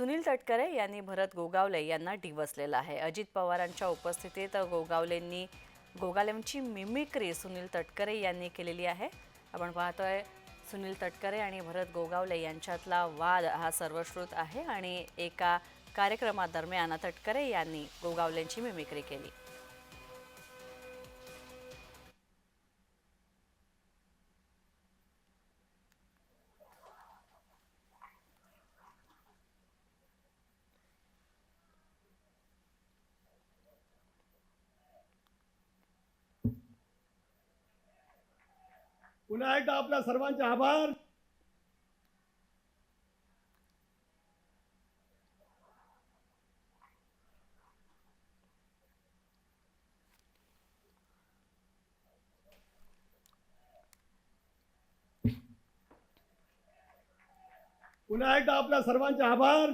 सुनील तटकरे यांनी भरत गोगावले यांना डिवसलेलं आहे. अजित पवारांच्या उपस्थितीत गोगावलेंनी गोगावलेंची मिमिक्री सुनील तटकरे यांनी केलेली आहे. आपण पाहतोय सुनील तटकरे आणि भरत गोगावले यांच्यातला वाद हा सर्वश्रुत आहे आणि एका कार्यक्रमादरम्यान तटकरे यांनी गोगावलेंची मिमिक्री केली. पुन्हा एकदा आपल्या सर्वांचे आभार। पुन्हा एकदा आपल्या सर्वांचे आभार।